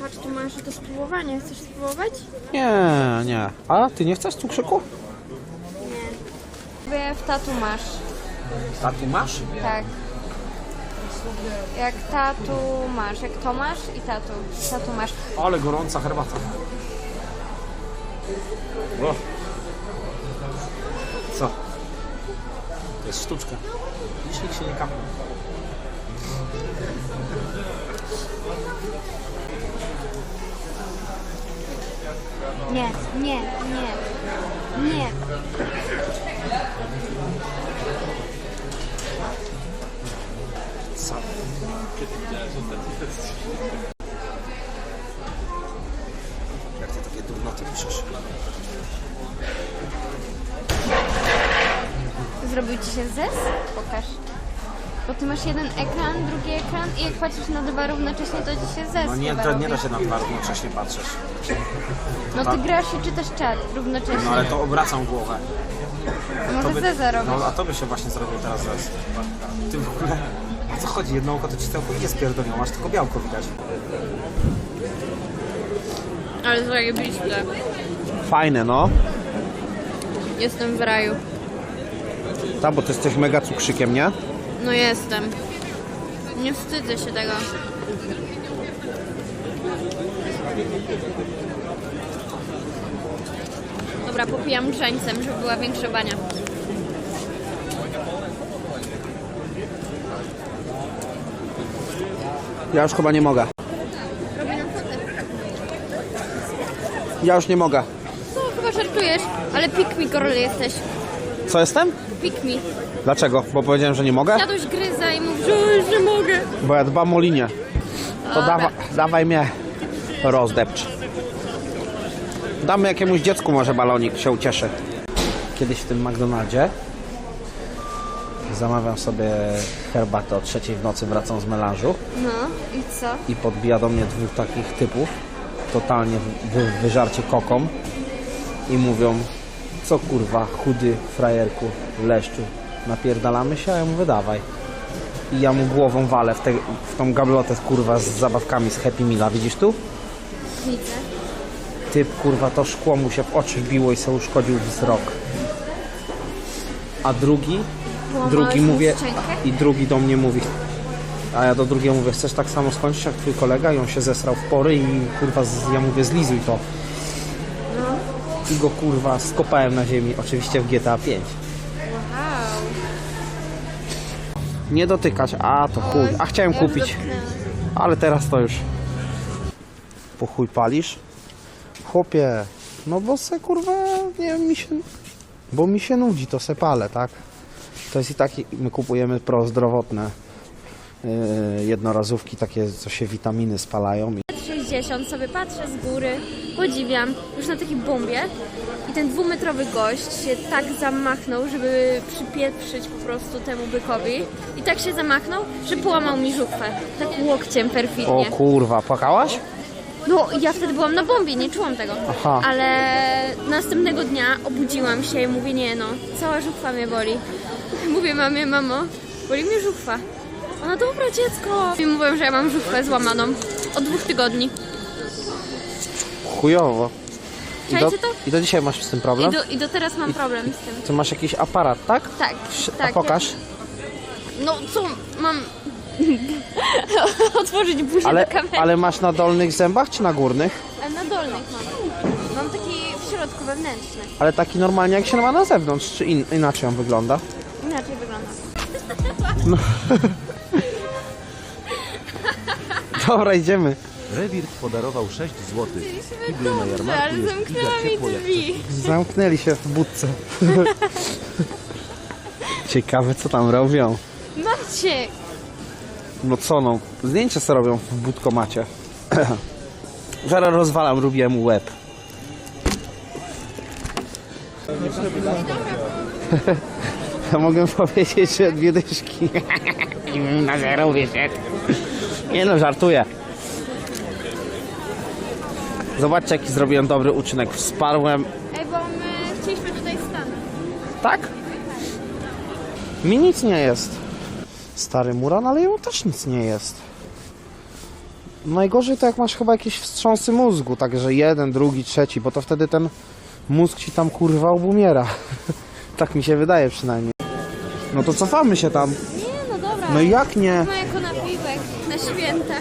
Patrz, tu masz do spróbowania. Chcesz spróbować? Nie, nie. A ty nie chcesz cukrzyku? Wie, w tatu masz. A tu masz? Tak. Jak tatu masz, jak to masz i tatu. Tatu masz. Ale gorąca herbata. O. Co? To jest sztuczka. Licznik się nie kapnie. Nie, nie, nie. Nie. Co? Jak ty takie durnoty piszesz? Zrobił ci się zes? Pokaż. Bo ty masz jeden ekran, drugi ekran i jak patrzysz na dwa równocześnie, to ci się zes No nie, to nie da się na dwa równocześnie patrzeć. No ty grasz i czytasz czat równocześnie. No ale to obracam głowę. Może by- zeza robisz. No a to by się właśnie zrobił teraz zaraz. Ty w ogóle... O co chodzi? Jedno oko to ci całkowicie spierdoliło, masz tylko białko widać. Ale zajebiście. Fajne, no. Jestem w raju. Tak, bo ty jesteś mega cukrzykiem, nie? No jestem. Nie wstydzę się tego. Dobra, popijam grzańcem, żeby była większa bania. Ja już chyba nie mogę. Ja już nie mogę. No, chyba żartujesz, ale pick me girl jesteś. Co jestem? Pick me. Dlaczego? Bo powiedziałem, że nie mogę? Jadłeś gryza i mówisz, że już nie mogę. Bo ja dbam o linię. To dawa, dawaj mnie rozdepcz. Damy jakiemuś dziecku może balonik, się ucieszy. Kiedyś w tym McDonaldzie zamawiam sobie herbatę o trzeciej w nocy, wracam z melanżu No i co? i podbija do mnie dwóch takich typów, totalnie wy, wyżarcie kokom i mówią, co kurwa, chudy frajerku, leszczu, napierdalamy się, a ja mówię, dawaj. I ja mu głową walę w, te, w tą gablotę kurwa z zabawkami z Happy Meala, widzisz tu? Widzę. Typ kurwa to szkło mu się w oczy wbiło i sobie uszkodził wzrok. A drugi, drugi mu mówię, szczękę? i drugi do mnie mówi, a ja do drugiego mówię, chcesz tak samo skończyć jak twój kolega? I on się zesrał w pory i kurwa, z, ja mówię, zlizuj to. I go kurwa skopałem na ziemi, oczywiście w GTA 5. Nie dotykać, a to chuj, a chciałem kupić, ale teraz to już. Po chuj palisz? Chłopie, no bo se kurwa, nie wiem, mi się, bo mi się nudzi, to se palę, tak? To jest i tak, my kupujemy prozdrowotne yy, jednorazówki, takie, co się witaminy spalają. I 60 sobie patrzę z góry, podziwiam, już na takiej bombie i ten dwumetrowy gość się tak zamachnął, żeby przypieprzyć po prostu temu bykowi i tak się zamachnął, że połamał mi żuchwę, tak łokciem o perfidnie. kurwa, płakałaś? No ja wtedy byłam na bombie, nie czułam tego, Aha. ale następnego dnia obudziłam się i mówię, nie no, cała żuchwa mnie boli. Mówię mamie, mamo, boli mnie żuchwa. Ona, dobra dziecko. I mówią, że ja mam żuchwę złamaną od dwóch tygodni. Chujowo. I do, Czajcie to? I do dzisiaj masz z tym I problem? do, I do teraz mam problem z tym. Ty masz jakiś aparat, tak? Tak, tak. A pokaż. No co, mam otworzyć buzię Ale, do kamery. ale masz na dolnych zębach czy na górnych? A na dolnych mam. Mam taki w środku wewnętrzny. Ale taki normalnie jak się ma na zewnątrz, czy in, inaczej on wygląda? Inaczej wygląda. Dobra, idziemy. Rewir podarował 6 zł. Kiblu na Dobrze, jarmarku ale jest zamknęła mi ciepło jak drzwi. Zamknęli się w budce. Ciekawe co tam robią. Maciek! No co no, zdjęcia co robią w budkomacie. Zaraz rozwalam, robiłem mu łeb. Ja mogę powiedzieć, że dwie dyszki. I bym na zero wyszedł. Nie no, żartuję. Zobaczcie, jaki zrobiłem dobry uczynek. Wsparłem Ej, bo my chcieliśmy tutaj stanąć. Tak? Mi nic nie jest. Stary Muran, ale jemu też nic nie jest. Najgorzej to jak masz chyba jakieś wstrząsy mózgu, także jeden, drugi, trzeci, bo to wtedy ten mózg ci tam kurwa obumiera. tak mi się wydaje przynajmniej. No to cofamy się tam. Nie, no dobra. No jak nie? Ma jako napiwek na święta.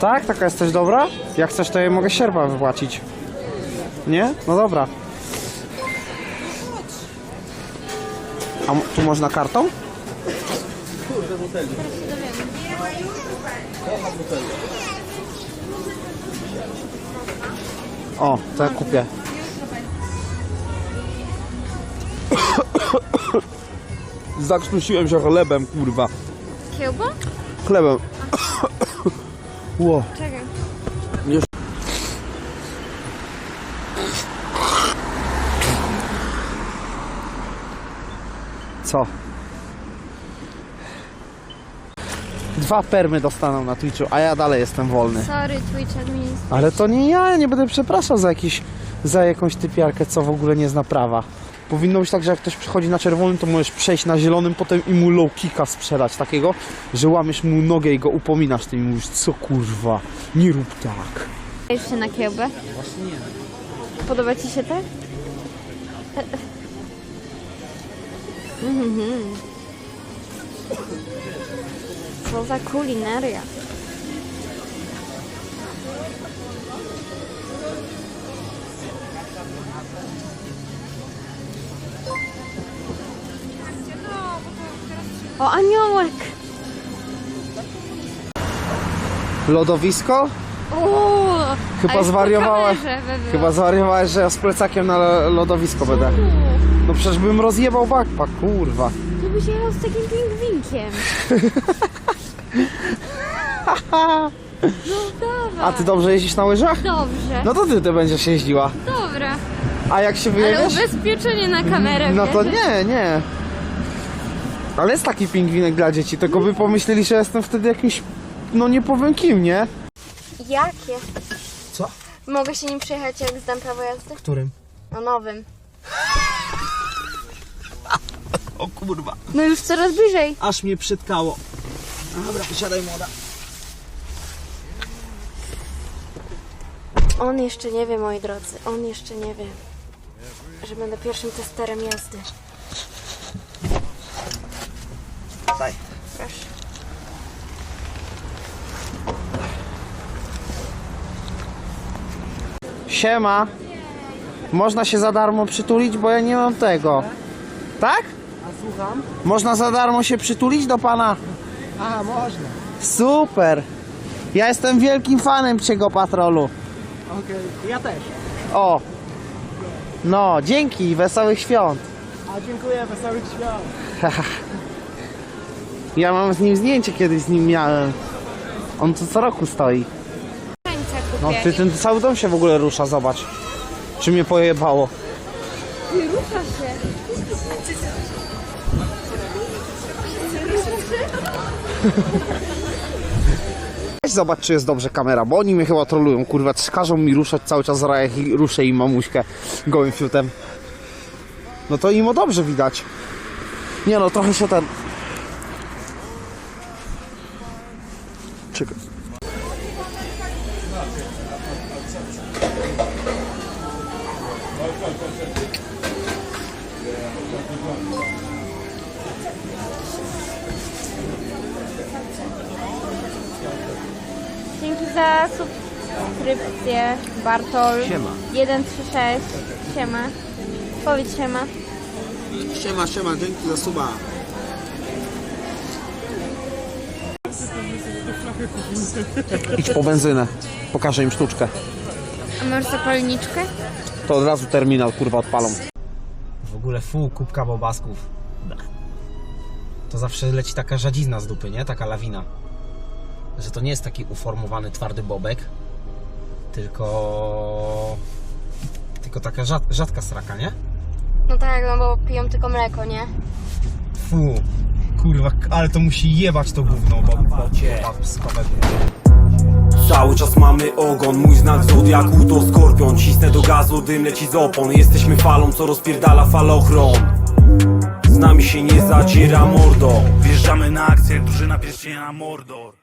Tak? Taka jesteś dobra? Jak chcesz, to ja mogę sierpa wypłacić. Nie? No dobra. A m- tu można kartą? O, to ja kupię. Zakrztusiłem się chlebem, kurwa. Kiełba? Chlebem. Ło. Czekaj. Już. Co? Dwa permy dostaną na Twitchu, a ja dalej jestem wolny. Sorry, Twitch administrator. Ale to nie ja, ja nie będę przepraszał za, jakiś, za jakąś typiarkę, co w ogóle nie zna prawa. Powinno być tak, że jak ktoś przychodzi na czerwonym, to możesz przejść na zielonym, potem i mu low kicka sprzedać, takiego, że łamiesz mu nogę i go upominasz tym i mówisz, co kurwa, nie rób tak. Jeszcze na kiełbę. Właśnie nie. Podoba Ci się tak? Mhm. Co za kulinaria. O, aniołek! Lodowisko? O, Chyba było. Chyba zwariowałeś, że ja z plecakiem na lo- lodowisko będę. No przecież bym rozjebał backpack, kurwa. Tu byś jechał z takim pingwinkiem. No dawaj. A ty dobrze jeździsz na łyżach? Dobrze. No to ty ty będziesz jeździła. Dobra. A jak się Ale wyjedziesz? ubezpieczenie na kamerę. No to nie, nie. Ale jest taki pingwinek dla dzieci, tylko by pomyśleli, że jestem wtedy jakimś, no nie powiem kim, nie? Jakie? Co? Mogę się nim przejechać jak zdam prawo jazdy? Którym? No nowym. O kurwa, No już coraz bliżej. aż mnie przytkało. Dobra, wysiadaj młoda. On jeszcze nie wie, moi drodzy. On jeszcze nie wie, że będę pierwszym testerem jazdy. Daj. Proszę. Siema. Można się za darmo przytulić, bo ja nie mam tego. Tak? A słucham? Można za darmo się przytulić do pana? A, można. Super. Ja jestem wielkim fanem Psiego Patrolu. Okej, ja też. O. No, dzięki, wesołych świąt. A dziękuję, wesołych świąt. Ja mam z nim zdjęcie kiedyś z nim miałem. On tu co roku stoi. No kupię. ty ten cały dom się w ogóle rusza, zobacz. Czy mnie pojebało? Rusza się. Weź zobacz, czy jest dobrze kamera, bo oni mnie chyba trolują, kurwa. Każą mi ruszać cały czas rajach i ruszę im mamuśkę gołym fiutem. No to im o dobrze widać. Nie no, trochę się ten... Czekaj. Dzięki za subskrypcję. Bartol. Siema. 136. Siema. Powiedz siema. Siema, siema, dzięki za suba. Idź po benzynę. Pokażę im sztuczkę. A masz zapalniczkę? To od razu terminal kurwa odpalą. W ogóle fu, kubka bobasków. To zawsze leci taka żadzizna z dupy, nie? Taka lawina. Że to nie jest taki uformowany, twardy bobek, tylko... Tylko taka rzad, rzadka sraka, nie? No tak, no bo piją tylko mleko, nie? Fu, kurwa, ale to musi jebać to gówno, bo babskowe Cały czas mamy ogon, mój znak zodiaku to skorpion. Cisnę do gazu, dym leci z opon. Jesteśmy falą, co rozpierdala falochron Z nami się nie zaciera mordo. Wjeżdżamy na akcję, drużyna pierścienia na Mordor